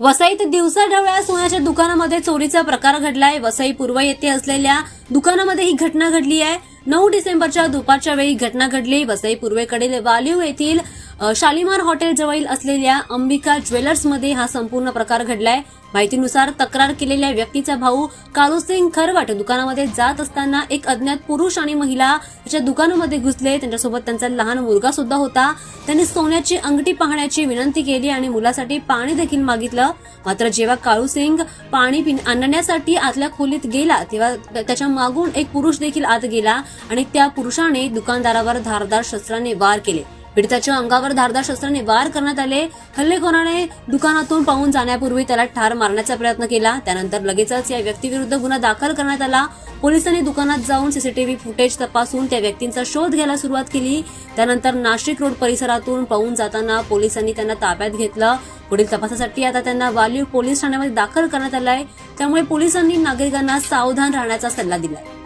वसईत दिवसाढवळ्या सोन्याच्या दुकानामध्ये चोरीचा प्रकार घडलाय. वसई पूर्व येथे असलेल्या दुकानामध्ये ही घटना घडली आहे. नऊ डिसेंबरच्या दुपारच्या वेळी घटना घडली. वसई पूर्वेकडील वालिव येथील शालिमार हॉटेल जवळील असलेल्या अंबिका ज्वेलर्समध्ये हा संपूर्ण प्रकार घडलाय. माहितीनुसार तक्रार केलेल्या व्यक्तीचा भाऊ काळूसिंग खरवाट दुकानामध्ये जात असताना एक अज्ञात पुरुष आणि महिला त्याच्या दुकानामध्ये घुसले. त्यांच्यासोबत त्यांचा लहान मुलगा सुद्धा होता. त्यांनी सोन्याची अंगठी पाहण्याची विनंती केली आणि मुलासाठी पाणी देखील मागितलं. मात्र जेव्हा काळूसिंग पाणी आणण्यासाठी आतल्या खोलीत गेला तेव्हा त्याच्या मागून एक पुरुष देखील आत गेला आणि त्या पुरुषाने दुकानदारावर धारदार शस्त्राने वार केले. पीडिताच्या अंगावर धारदार शस्त्राने वार करण्यात आले. हल्लेखोराने दुकानातून पाहून जाण्यापूर्वी त्याला ठार मारण्याचा प्रयत्न केला. त्यानंतर लगेचच या व्यक्तीविरुद्ध गुन्हा दाखल करण्यात आला. पोलिसांनी दुकानात जाऊन सीसीटीव्ही फुटेज तपासून त्या व्यक्तींचा शोध घ्यायला सुरुवात केली. त्यानंतर नाशिक रोड परिसरातून पाहून जाताना पोलिसांनी त्यांना ताब्यात घेतलं. पुढील तपासासाठी आता त्यांना वालीव पोलीस ठाण्यामध्ये दाखल करण्यात आलाय. त्यामुळे पोलिसांनी नागरिकांना सावधान राहण्याचा सल्ला दिलाय.